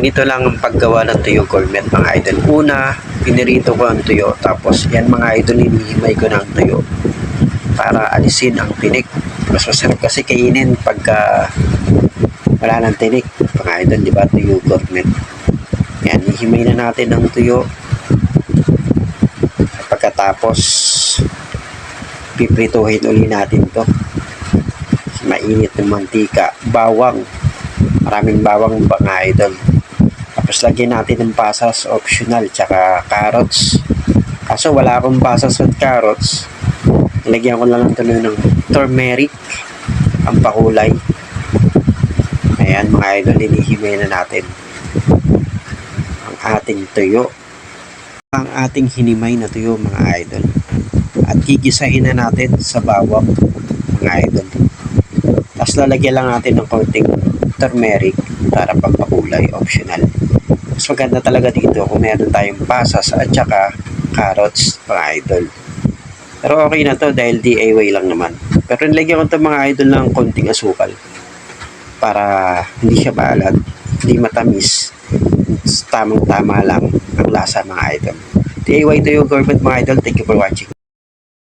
Ganito lang ang paggawa ng tuyo gourmet mga idol. Una, pinirito ko ang tuyo. Tapos yan mga idol, hinihimay ko ng tuyo para alisin ang tinik. Mas masarap kasi kainin pagka wala ng tinik. Mga idol, di ba? Tuyo gourmet. Yan, hihimay na natin ang tuyo. Pagkatapos, piprituhin uli natin to. Mainit ng mantika. Bawang. Maraming bawang mga idol. Tapos lagyan natin ng pasas optional tsaka carrots. Kaso wala akong pasas at carrots. Lagyan ko na lang tuloy ng turmeric ang pakulay. Ayan mga idol, hinihimay na natin ang ating tuyo. Ang ating hinimay na tuyo mga idol. At gigisahin na natin sa bawang mga idol. Tapos lalagyan lang natin ng konting turmeric para pagpakulay, optional. Mas maganda talaga dito kung meron tayong pasas at saka carrots, mga idol. Pero okay na to dahil DIY lang naman. Pero nilagyan ko to mga idol ng konting asukal para hindi siya maalat, hindi matamis. Tamang-tama lang ang lasa mga idol. DIY to yung government mga idol. Thank you for watching.